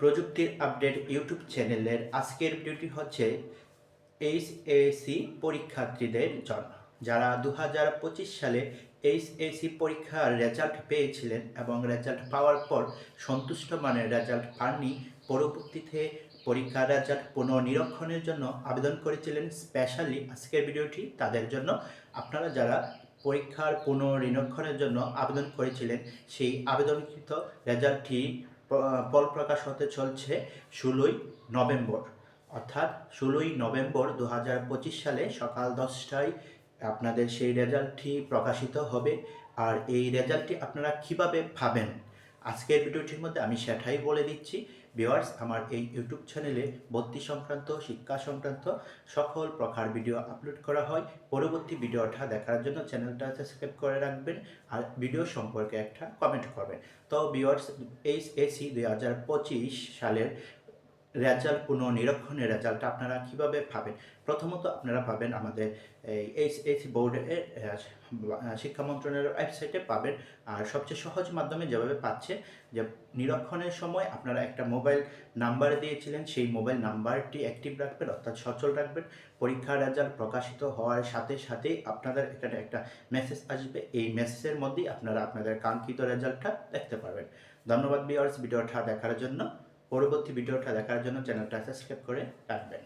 প্রযুক্তির update YouTube চ্যানেলের আজকের ভিডিওটি হচ্ছে এইচ এইচএসি পরীক্ষার্থীদের জন্য। যারা দু হাজার পঁচিশ সালে এইচ এইচএসি পরীক্ষার রেজাল্ট পেয়েছিলেন এবং রেজাল্ট পাওয়ার পর সন্তুষ্ট মানের রেজাল্ট পাননি, পরবর্তীতে পরীক্ষার রেজাল্ট পুনর্নিরীক্ষণের জন্য আবেদন করেছিলেন স্পেশালি আজকের ভিডিওটি তাদের জন্য আপনারা যারা পরীক্ষার পুনর্নিরীক্ষণের জন্য আবেদন করেছিলেন, সেই আবেদনকৃত রেজাল্টটি ফল প্রকাশ হতে চলছে ষোলোই নভেম্বর। অর্থাৎ ষোলোই নভেম্বর দু হাজার পঁচিশ সালে সকাল দশটায় আপনাদের সেই রেজাল্টটি প্রকাশিত হবে। আর এই রেজাল্টটি আপনারা কীভাবে পাবেন? আজকের ভিডিওটির মধ্যে আমি সেটাই বলে দিচ্ছি। ভিওয়ার্স আমার এই ইউটিউব চ্যানেলে ভর্তি সংক্রান্ত, শিক্ষা সংক্রান্ত সকল প্রকার ভিডিও আপলোড করা হয়। পরবর্তী ভিডিওটা দেখার জন্য চ্যানেলটা সাবস্ক্রাইব করে রাখবেন আর ভিডিও সম্পর্কে একটা কমেন্ট করবেন। তো ভিওয়ার্স এইচ এসি দুই হাজার পঁচিশ সালের রেজাল্ট, পুনর্নিরীক্ষণের রেজাল্টটা আপনারা কীভাবে পাবেন? প্রথমত আপনারা পাবেন আমাদের এই এইচ এসি বোর্ডের শিক্ষা মন্ত্রণালয়ের ওয়েবসাইটে পাবেন। আর সবচেয়ে সহজ মাধ্যমে যেভাবে পাচ্ছে, যে নিরক্ষণের সময় আপনারা একটা মোবাইল নাম্বার দিয়েছিলেন, সেই মোবাইল নাম্বারটি অ্যাক্টিভ রাখবেন, অর্থাৎ সচল রাখবেন। পরীক্ষার রেজাল্ট প্রকাশিত হওয়ার সাথে সাথেই আপনাদের এখানে একটা মেসেজ আসবে। এই মেসেজের মধ্যেই আপনারা আপনাদের কাঙ্ক্ষিত রেজাল্টটা দেখতে পারবেন। ধন্যবাদ বিয়ার্স ভিডিওটা দেখার জন্য। পরবর্তী ভিডিওটা দেখার জন্য চ্যানেলটা সাবস্ক্রাইব করে রাখবেন।